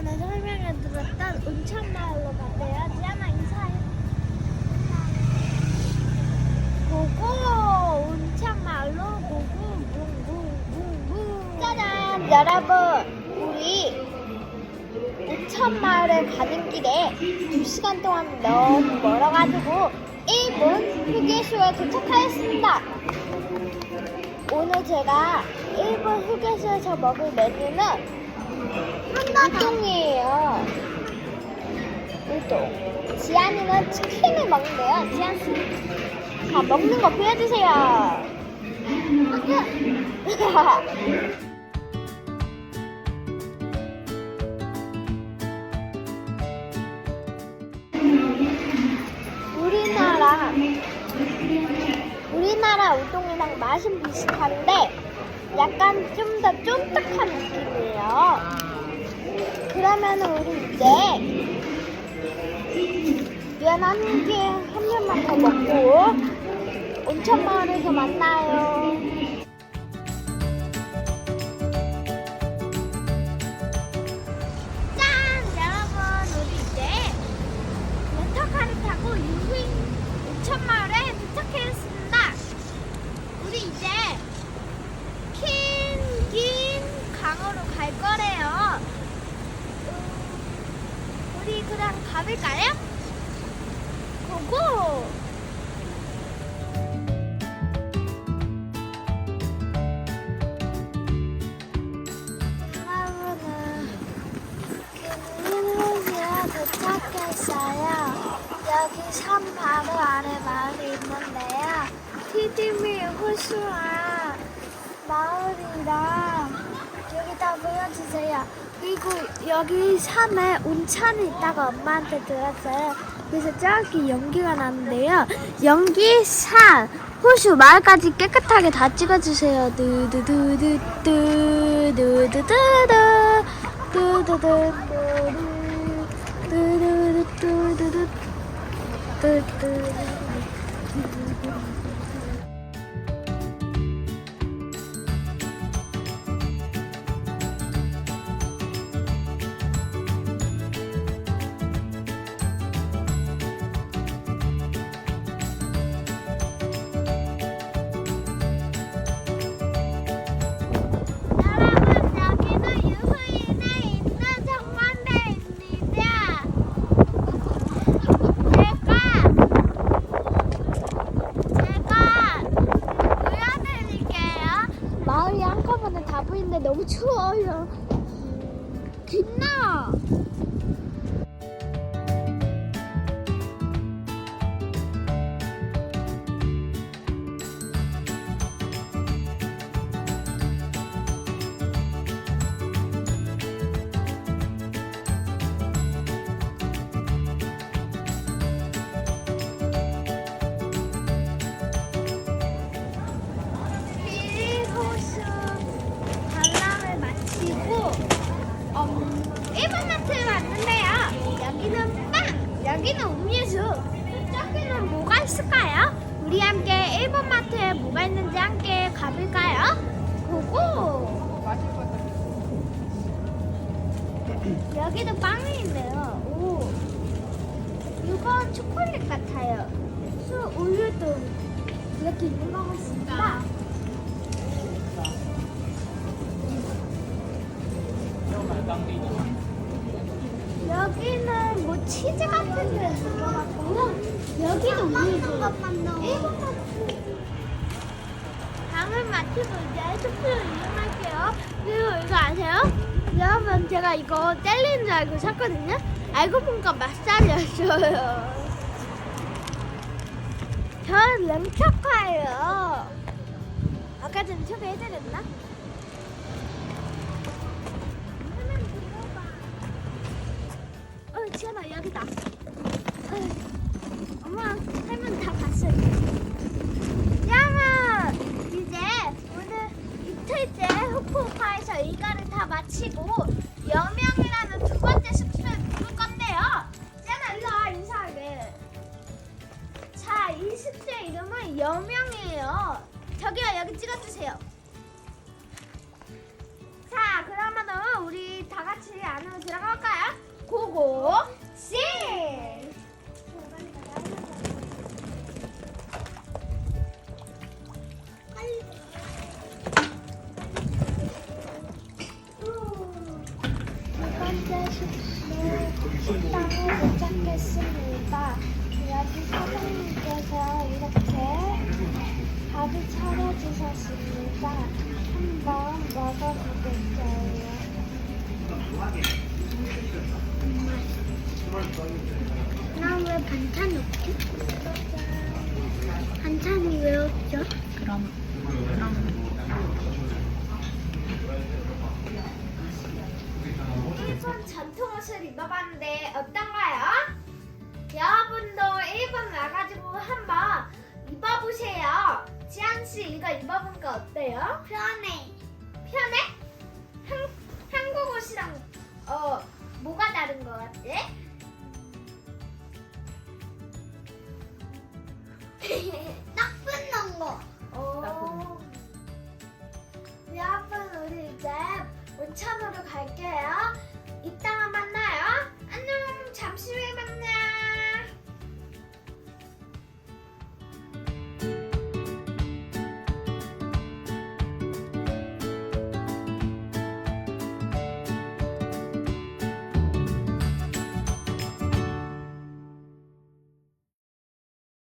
전에 설명해 드렸던 온천마을로 갈래요. 지아나 인사해. 보고 온천마을로 보고 뭉뭉뭉뭉. 짜잔 여러분 우리 온천마을에 가는 길에 2시간 동안 너무 멀어가지고 일본 휴게소에 도착하였습니다. 오늘 제가 일본 휴게소에서 먹을 메뉴는 우동이에요. 우동. 지안이는 치킨을 먹는데요. 지안 씨, 자 먹는 거 보여주세요. 우리나라 우리나라 우동이랑 맛은 비슷한데 약간 좀 더 쫀득한 느낌이에요. 그러면 우리 이제 면 한 개 한 면만 더 먹고 온천 마을에서 만나요. 가볼까요? 고고! 도착했어요. 여기 산 바로 아래 마을이 있는데요. 티디미 호수와 마을이랑 여기다 보여주세요. 그리고 여기 산에 온천이 있다가 엄마한테 들었어요. 그래서 저기 연기가 나는데요. 연기 산 호수 마을까지 깨끗하게 다 찍어주세요. 두두두두두 두두두두 두두두두 두두두두두두 여기는 음료수, 저기는 뭐가 있을까요? 우리 함께 일본 마트에 뭐가 있는지 함께 가볼까요? 고고! 여기도 빵이 있네요. 오, 이건 초콜릿 같아요. 수 우유도 이렇게 있는 것 같습니다. 여기는 뭐 치즈 같은 게 있는 것 같고요. 여기도 우유도. 일본 마트. 방을 마치고 이제 숙소를 이용할게요. 그리고 이거 아세요? 여러분 제가 이거 젤리인 줄 알고 샀거든요. 알고 보니까 맛살이었어요. 전 렌터카예요. 아까 전에 소개해드렸나? 여기다. 어, 엄마 할머니 다 봤어요. 여러분 이제 오늘 이틀째 후쿠오카에서 일과를 다 마치고 여명이라는 두 번째 숙소에 묵을 건데요. 지연아 일로 와 인사하게. 자, 이 숙소의 이름은 여명이에요. 저기요 여기 찍어주세요. 자, 그러면은 우리 다 같이 안으로 들어갈까요? 고고 식당을 도착했습니다. 여기 사장님께서 이렇게 밥을 차려주셨습니다. 한번 먹어보겠어요. 나 왜 반찬 없지? 반찬이 왜 없죠? 그럼 옷을 입어봤는데 어떤가요? 여러분도 일본 와가지고 한번 입어보세요. 지한 씨 이거 입어본 거 어때요? 편해. 편해? 한, 한국 옷이랑 어 뭐가 다른 거 같아?